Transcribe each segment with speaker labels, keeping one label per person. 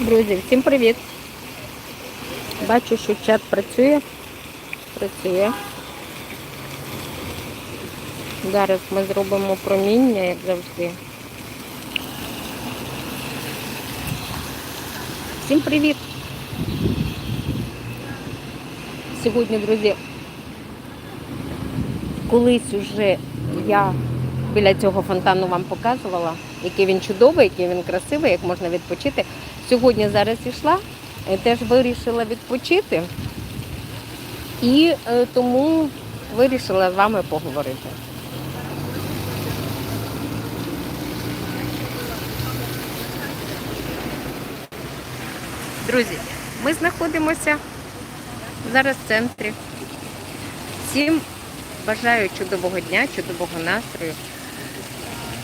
Speaker 1: Друзі, всім привіт! Бачу, що чат працює. Працює. Зараз ми зробимо проміння, як завжди. Всім привіт! Сьогодні, друзі, колись уже я біля цього фонтану вам показувала, який він чудовий, який він красивий, як можна відпочити. Сьогодні зараз йшла, е, теж вирішила відпочити і е, тому вирішила з вами поговорити. Друзі, ми знаходимося зараз в центрі. Всім бажаю чудового дня, чудового настрою.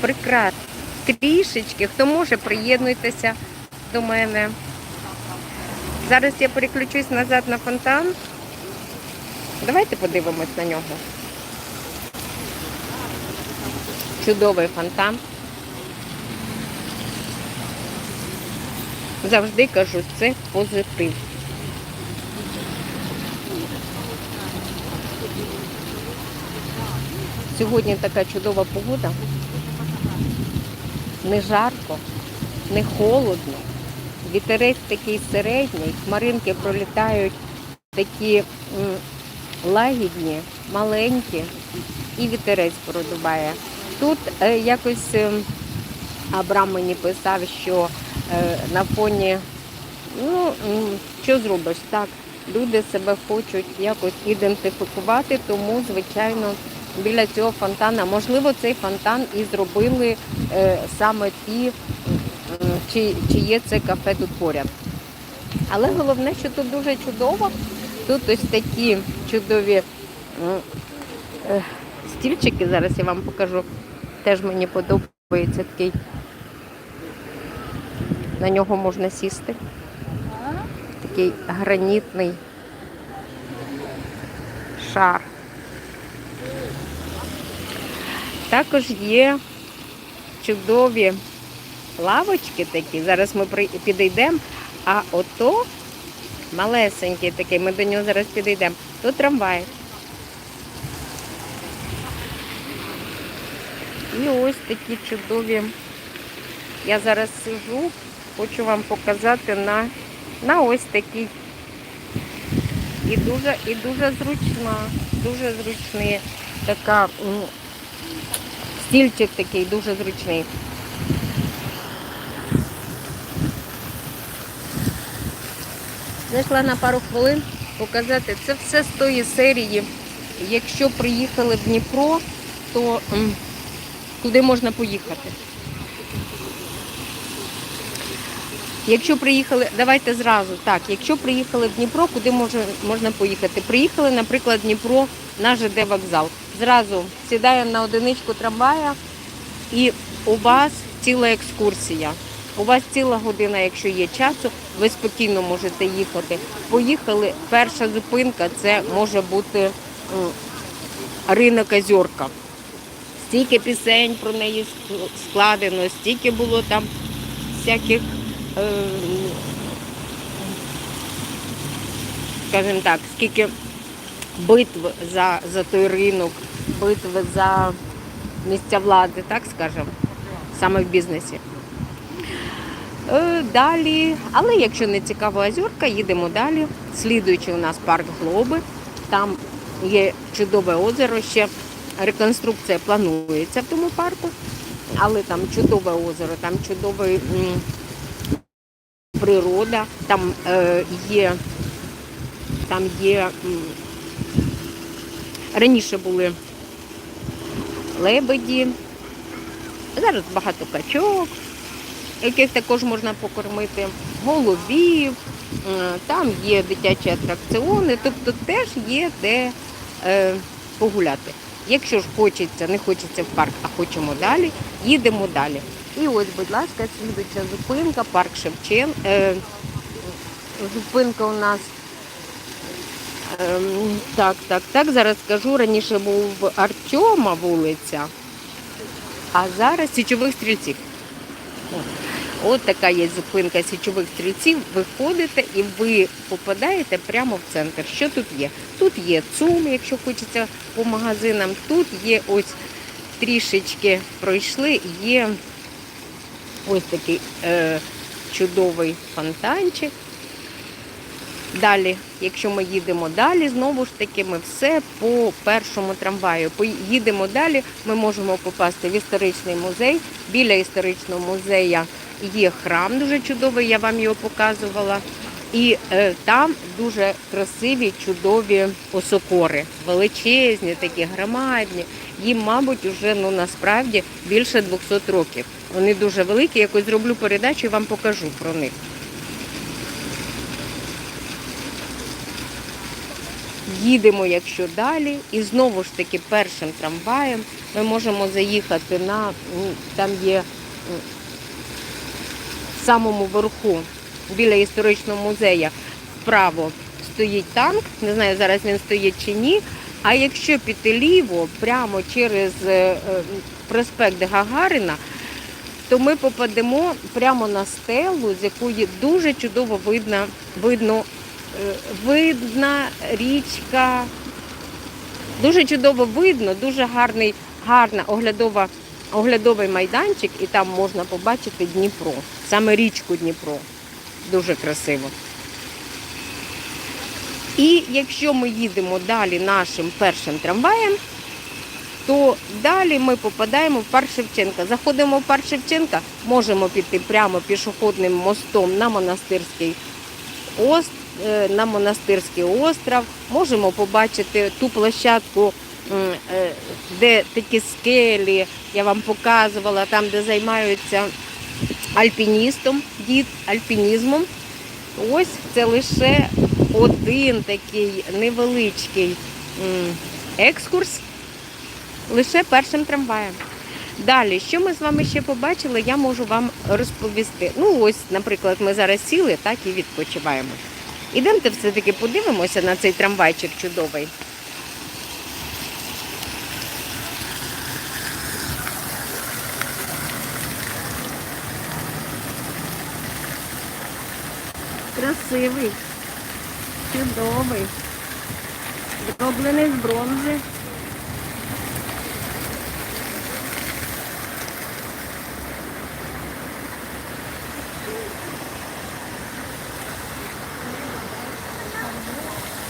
Speaker 1: Прекрасно. Трішечки, хто може, приєднуйтеся до мене. Зараз я переключусь назад на фонтан. Давайте подивимось на нього. Чудовий фонтан. Завжди кажу, це позитив. Сьогодні така чудова погода. Не жарко, не холодно. Вітерець такий середній, хмаринки пролітають такі лагідні, маленькі, і вітерець продуває. Тут е, якось е, Абрам мені писав, що е, на фоні, ну, що зробиш, так, люди себе хочуть якось ідентифікувати, тому, звичайно, біля цього фонтана, можливо, цей фонтан і зробили е, саме ті, чи, чи є це кафе тут поряд. Але головне, що тут дуже чудово. Тут ось такі чудові е, стільчики, зараз я вам покажу. Теж мені подобається такий. На нього можна сісти. Такий гранітний шар. Також є чудові лавочки такі. Зараз ми підійдемо, а ото малесенький такий, ми до нього зараз підійдемо. То трамвай. І ось такі чудові. Я зараз сижу, хочу вам показати на, на ось такий. І дуже, і дуже зручна, дуже зручний така стільчик такий, дуже зручний. Зайшла на пару хвилин показати. Це все з тої серії. Якщо приїхали в Дніпро, то куди можна поїхати? Якщо приїхали, давайте зразу так. Якщо приїхали в Дніпро, куди може, можна поїхати? Приїхали, наприклад, в Дніпро на ЖД вокзал. Зразу сідаємо на одиничку трамвая, і у вас ціла екскурсія. У вас ціла година, якщо є часу, ви спокійно можете їхати. Поїхали. Перша зупинка це може бути ринок Озерка. Стільки пісень про неї складено, стільки було там всяких, е, скажімо так, скільки битв за, за той ринок, битви за місця влади, так скажемо, саме в бізнесі. Е, Далі, але якщо не цікава озерка, їдемо далі. Слідуючий у нас парк Глоби. Там є чудове озеро. Ще реконструкція планується в тому парку, але там чудове озеро, там чудова природа, там е, є, там є раніше були лебеді, зараз багато качок яких також можна покормити, голубів, е, там є дитячі атракціони, тобто теж є де е, погуляти. Якщо ж хочеться, не хочеться в парк, а хочемо далі, їдемо далі. І ось, будь ласка, слідуюча зупинка, парк Шевчен. Е, зупинка у нас. Ем, так, так, так, зараз скажу, раніше був Артема вулиця, а зараз січових стрільців. От така є зупинка січових стрільців. Виходите і ви попадаєте прямо в центр. Що тут є? Тут є ЦУМ, якщо хочеться по магазинам. Тут є ось трішечки пройшли, є ось такий е, чудовий фонтанчик. Далі, якщо ми їдемо далі, знову ж таки, ми все по першому трамваю. Поїдемо далі, ми можемо попасти в історичний музей. Біля історичного музею є храм дуже чудовий, я вам його показувала. І е, там дуже красиві, чудові осокори, величезні, такі громадні. Їм, мабуть, вже ну насправді більше 200 років. Вони дуже великі. Якось зроблю передачу і вам покажу про них. Їдемо, якщо далі, і знову ж таки першим трамваєм ми можемо заїхати на там є в самому верху біля історичного музею вправо стоїть танк. Не знаю, зараз він стоїть чи ні. А якщо піти ліво, прямо через е, е, проспект Гагарина, то ми попадемо прямо на стелу, з якої дуже чудово видно, видно видна річка. Дуже чудово видно, дуже гарний, гарна оглядова, оглядовий майданчик, і там можна побачити Дніпро, саме річку Дніпро. Дуже красиво. І якщо ми їдемо далі нашим першим трамваєм, то далі ми попадаємо в парк Шевченка. Заходимо в парк Шевченка, можемо піти прямо пішохідним мостом на монастирський ост, на монастирський остров. Можемо побачити ту площадку, е, де такі скелі, я вам показувала, там, де займаються альпіністом, дід альпінізмом. Ось це лише один такий невеличкий екскурс, лише першим трамваєм. Далі, що ми з вами ще побачили, я можу вам розповісти. Ну, ось, наприклад, ми зараз сіли, так і відпочиваємо. Ідемте все-таки подивимося на цей трамвайчик чудовий. Красивий, чудовий, зроблений з бронзи.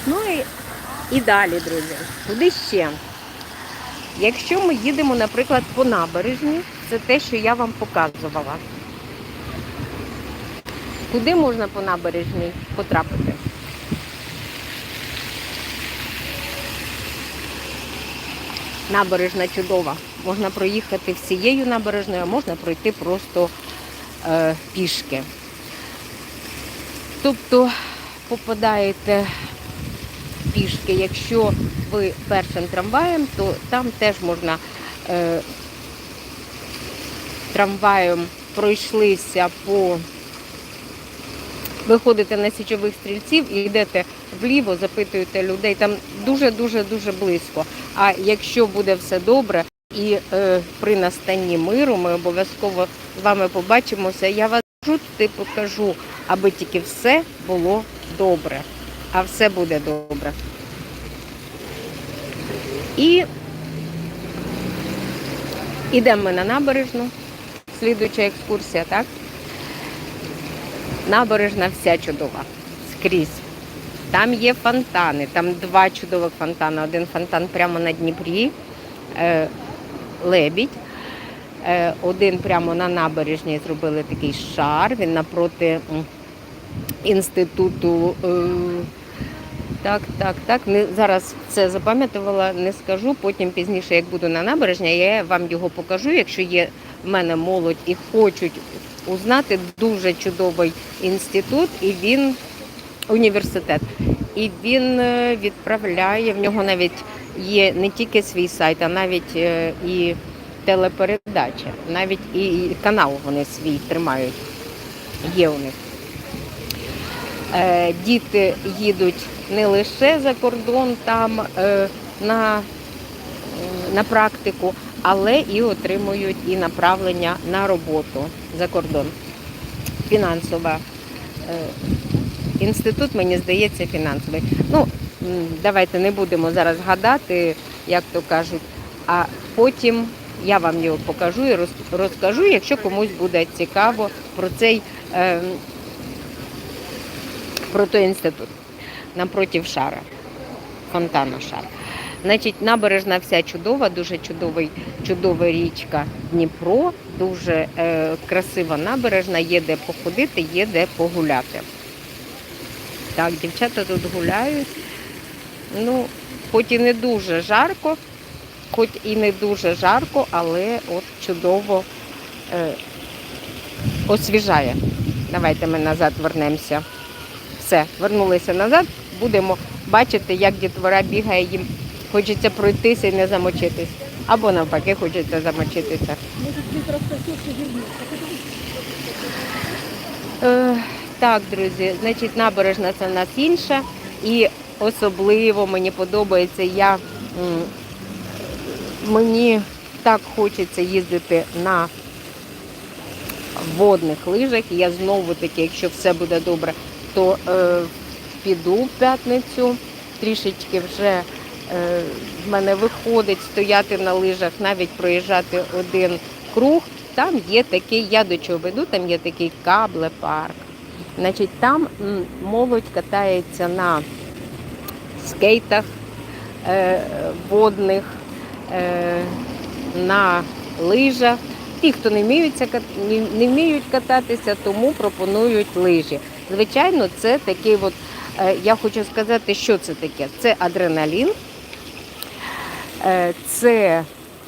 Speaker 1: Ну і, і далі, друзі. Куди ще? Якщо ми їдемо, наприклад, по набережні, це те, що я вам показувала. Куди можна по набережній потрапити? Набережна чудова. Можна проїхати всією набережною, а можна пройти просто е, пішки. Тобто попадаєте пішки, якщо ви першим трамваєм, то там теж можна е, трамваєм пройшлися по виходите на січових стрільців і йдете вліво, запитуєте людей. Там дуже-дуже дуже близько. А якщо буде все добре і е, при настанні миру, ми обов'язково з вами побачимося. Я вас туди покажу, аби тільки все було добре. А все буде добре. І йдемо ми на набережну. Слідуюча екскурсія, так? Набережна вся чудова. Скрізь. Там є фонтани, там два чудових фонтани. Один фонтан прямо на Дніпрі, е, лебідь. Е, один прямо на набережній зробили такий шар. Він напроти інституту. Е, так, так, так. Не, зараз це запам'ятувала, не скажу. Потім пізніше, як буду на набережній, я вам його покажу. Якщо є в мене молодь і хочуть узнати, дуже чудовий інститут, і він університет. І він е, відправляє, в нього навіть є не тільки свій сайт, а навіть е, і телепередача, навіть і канал вони свій тримають. Є у них. Е, Діти їдуть не лише за кордон там е, на, на практику, але і отримують і направлення на роботу за кордон. Фінансова. е, Інститут, мені здається, фінансовий. Ну, давайте не будемо зараз гадати, як то кажуть, а потім я вам його покажу і роз- розкажу, якщо комусь буде цікаво про цей е, про інститут напротив шара, фонтану шара. Значить, набережна вся чудова, дуже чудовий, чудова річка Дніпро, дуже е, красива набережна, є де походити, є де погуляти. Так, дівчата тут гуляють. Ну, хоч і не дуже жарко, хоч і не дуже жарко, але от чудово е, освіжає. Давайте ми назад вернемося. Все, вернулися назад. Будемо бачити, як дітвора бігає, їм хочеться пройтися і не замочитись. Або навпаки, хочеться замочитися. Е, так, друзі, значить, набережна це в нас інша. І особливо мені подобається, я, мені так хочеться їздити на водних лижах. Я знову таки, якщо все буде добре, то е, піду в п'ятницю. Трішечки вже е, в мене виходить стояти на лижах, навіть проїжджати один круг. Там є такий, я до чого веду, там є такий кабле-парк. Значить, там молодь катається на скейтах е, водних, е, на лижах. Ті, хто не вміють, не- вміють кататися, тому пропонують лижі. Звичайно, це такий от, е, я хочу сказати, що це таке. Це адреналін, Е, це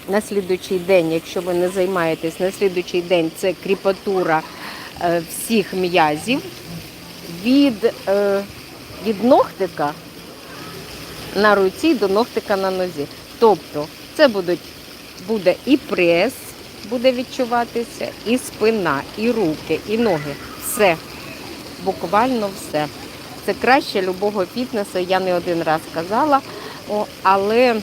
Speaker 1: на слідучий день, якщо ви не займаєтесь, на слідучий день це кріпатура е, всіх м'язів від, від ногтика на руці до ногтика на нозі. Тобто це будуть, буде і прес, буде відчуватися, і спина, і руки, і ноги. Все. Буквально все. Це краще любого фітнесу, я не один раз казала. Але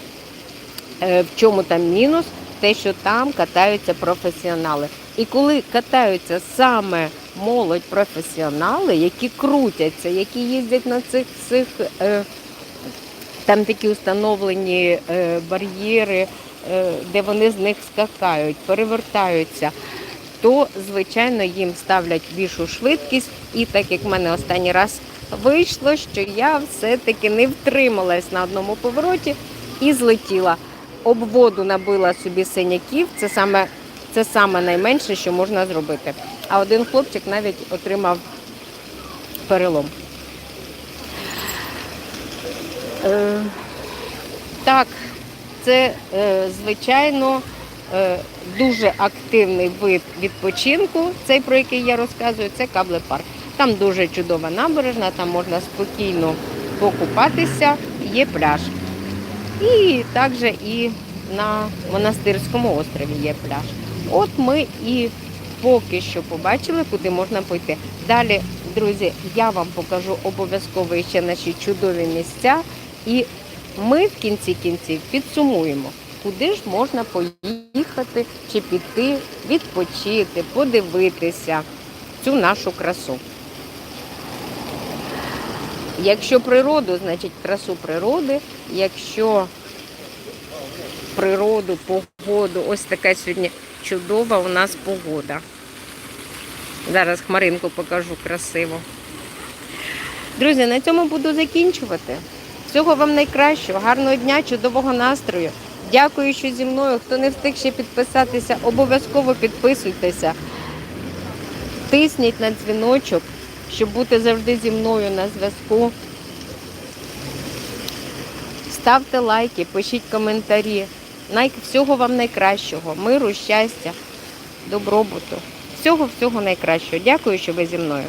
Speaker 1: е, в чому там мінус? Те, що там катаються професіонали. І коли катаються саме молодь професіонали, які крутяться, які їздять на цих всіх, е, там такі установлені е, бар'єри, де вони з них скакають, перевертаються, то, звичайно, їм ставлять більшу швидкість. І так як в мене останній раз вийшло, що я все-таки не втрималась на одному повороті і злетіла. Об воду набила собі синяків. Це саме, це саме найменше, що можна зробити. А один хлопчик навіть отримав перелом. Е, так, це е, звичайно дуже активний вид відпочинку, цей про який я розказую, це кабле-парк. Там дуже чудова набережна, там можна спокійно покупатися, є пляж. І також і на монастирському острові є пляж. От ми і поки що побачили, куди можна пойти. Далі, друзі, я вам покажу обов'язково ще наші чудові місця. І ми в кінці кінців підсумуємо, куди ж можна поїхати чи піти, відпочити, подивитися цю нашу красу. Якщо природу, значить красу природи. Якщо природу, погоду, ось така сьогодні чудова у нас погода. Зараз хмаринку покажу красиво. Друзі, на цьому буду закінчувати. Всього вам найкращого, гарного дня, чудового настрою. Дякую, що зі мною. Хто не встиг ще підписатися, обов'язково підписуйтеся. Тисніть на дзвіночок, щоб бути завжди зі мною на зв'язку. Ставте лайки, пишіть коментарі. Всього вам найкращого, миру, щастя, добробуту. Всього-всього найкращого. Дякую, що ви зі мною.